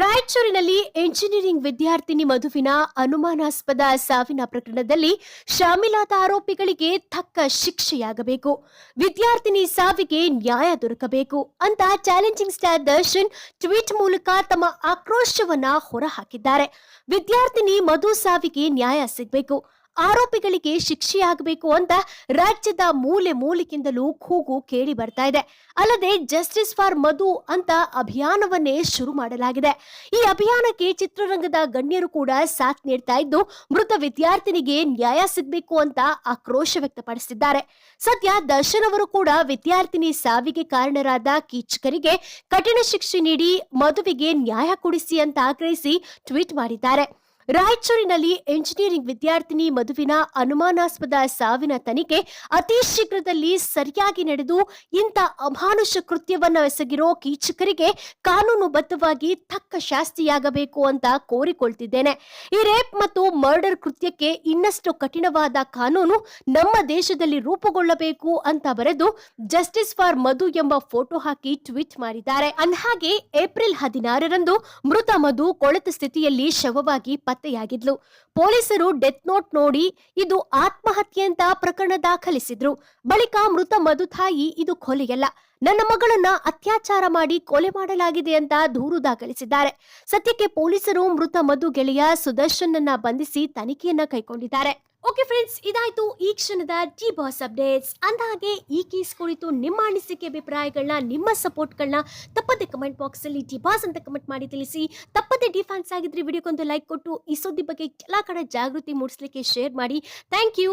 ರಾಯಚೂರಿನಲ್ಲಿ ಎಂಜಿನಿಯರಿಂಗ್ ವಿದ್ಯಾರ್ಥಿನಿ ಮಧುವಿನ ಅನುಮಾನಾಸ್ಪದ ಸಾವಿನ ಪ್ರಕರಣದಲ್ಲಿ ಶಾಮೀಲಾದ ಆರೋಪಿಗಳಿಗೆ ತಕ್ಕ ಶಿಕ್ಷೆಯಾಗಬೇಕು. ವಿದ್ಯಾರ್ಥಿನಿ ಸಾವಿಗೆ ನ್ಯಾಯ ದೊರಕಬೇಕು ಅಂತ ಚಾಲೆಂಜಿಂಗ್ ಸ್ಟಾರ್ ದರ್ಶನ್ ಟ್ವೀಟ್ ಮೂಲಕ ತಮ್ಮ ಆಕ್ರೋಶವನ್ನ ಹೊರಹಾಕಿದ್ದಾರೆ. ವಿದ್ಯಾರ್ಥಿನಿ ಮಧು ಸಾವಿಗೆ ನ್ಯಾಯ ಸಿಗಬೇಕು. ಆರೋಪಿಗಳಿಗೆ ಶಿಕ್ಷೆಯಾಗಬೇಕು ಅಂತ ರಾಜ್ಯದ ಮೂಲೆ ಮೂಲಿಕಿಂದಲೂ ಕೂಗು ಕೇಳಿ ಬರ್ತಾ ಇದೆ. ಅಲ್ಲದೆ ಜಸ್ಟಿಸ್ ಫಾರ್ ಮಧು ಅಂತ ಅಭಿಯಾನವನ್ನೇ ಶುರು ಮಾಡಲಾಗಿದೆ. ಈ ಅಭಿಯಾನಕ್ಕೆ ಚಿತ್ರರಂಗದ ಗಣ್ಯರು ಕೂಡ ಸಾಥ್ ನೀಡ್ತಾ ಇದ್ದು, ಮೃತ ವಿದ್ಯಾರ್ಥಿನಿಗೆ ನ್ಯಾಯ ಸಿಗಬೇಕು ಅಂತ ಆಕ್ರೋಶ ವ್ಯಕ್ತಪಡಿಸಿದ್ದಾರೆ. ಸದ್ಯ ದರ್ಶನ್ ಅವರು ಕೂಡ ವಿದ್ಯಾರ್ಥಿನಿ ಸಾವಿಗೆ ಕಾರಣರಾದ ಕೀಚಕರಿಗೆ ಕಠಿಣ ಶಿಕ್ಷೆ ನೀಡಿ ಮಧುವಿಗೆ ನ್ಯಾಯ ಕೊಡಿಸಿ ಅಂತ ಆಗ್ರಹಿಸಿ ಟ್ವೀಟ್ ಮಾಡಿದ್ದಾರೆ. ರಾಯಚೂರಿನಲ್ಲಿ ಎಂಜಿನಿಯರಿಂಗ್ ವಿದ್ಯಾರ್ಥಿನಿ ಮಧುವಿನ ಅನುಮಾನಾಸ್ಪದ ಸಾವಿನ ತನಿಖೆ ಅತಿ ಶೀಘ್ರದಲ್ಲಿ ಸರಿಯಾಗಿ ನಡೆದು ಇಂಥ ಅಮಾನುಷ ಕೃತ್ಯವನ್ನ ಎಸಗಿರೋ ಕೀಚಕರಿಗೆ ಕಾನೂನುಬದ್ಧವಾಗಿ ತಕ್ಕ ಶಾಸ್ತಿಯಾಗಬೇಕು ಅಂತ ಕೋರಿಕೊಳ್ತಿದ್ದೇನೆ. ಈ ರೇಪ್ ಮತ್ತು ಮರ್ಡರ್ ಕೃತ್ಯಕ್ಕೆ ಇನ್ನಷ್ಟು ಕಠಿಣವಾದ ಕಾನೂನು ನಮ್ಮ ದೇಶದಲ್ಲಿ ರೂಪುಗೊಳ್ಳಬೇಕು ಅಂತ ಬರೆದು ಜಸ್ಟಿಸ್ ಫಾರ್ ಮಧು ಎಂಬ ಫೋಟೋ ಹಾಕಿ ಟ್ವೀಟ್ ಮಾಡಿದ್ದಾರೆ. ಅಂದಹಾಗೆ ಏಪ್ರಿಲ್ ಹದಿನಾರರಂದು ಮೃತ ಮಧು ಕೊಳೆತ ಸ್ಥಿತಿಯಲ್ಲಿ ಶವವಾಗಿ ಪತ್ತೆಯಾಗಿದ್ಲು ಪೊಲೀಸರು ಡೆತ್ ನೋಟ್ ನೋಡಿ ಇದು ಆತ್ಮಹತ್ಯೆ ಅಂತ ಪ್ರಕರಣ ದಾಖಲಿಸಿದ್ರು. ಬಳಿಕ ಮೃತ ಮಧು ತಾಯಿ ಇದು ಕೊಲೆಯಲ್ಲ. ನನ್ನ ಮಗಳನ್ನ ಅತ್ಯಾಚಾರ ಮಾಡಿ ಕೊಲೆ ಮಾಡಲಾಗಿದೆ ಅಂತ ದೂರು ದಾಖಲಿಸಿದ್ದಾರೆ. ಸದ್ಯಕ್ಕೆ ಪೊಲೀಸರು ಮೃತ ಮಧು ಗೆಳೆಯ ಸುದರ್ಶನ್ ಬಂಧಿಸಿ ತನಿಖೆಯನ್ನ ಕೈಗೊಂಡಿದ್ದಾರೆ. ಓಕೆ ಫ್ರೆಂಡ್ಸ್ ಇದಾಯ್ತು ಈ ಕ್ಷಣದ ಟಿ ಬಾಸ್ ಅಪ್ಡೇಟ್ಸ್ ಅಂದಹಾಗೆ ಈ ಕೇಸ್ ಕುರಿತು ನಿಮ್ಮ ಅನಿಸಿಕೆ ಅಭಿಪ್ರಾಯಗಳನ್ನ ನಿಮ್ಮ ಸಪೋರ್ಟ್ಗಳನ್ನ ತಪ್ಪದೆ ಕಮೆಂಟ್ ಬಾಕ್ಸ್ ಅಲ್ಲಿ ಟಿ ಬಾಸ್ ಅಂತ ಕಮೆಂಟ್ ಮಾಡಿ ತಿಳಿಸಿ. ತಪ್ಪದೆ ಡಿ ಫ್ಯಾನ್ಸ್ ಆಗಿದ್ರೆ ವಿಡಿಯೋಕ್ಕೊಂದು ಲೈಕ್ ಕೊಟ್ಟು, ಈ ಸುದ್ದಿ ಬಗ್ಗೆ ಎಲ್ಲ ಕಡೆ ಜಾಗೃತಿ ಮೂಡಿಸ್ಲಿಕ್ಕೆ ಶೇರ್ ಮಾಡಿ. Thank you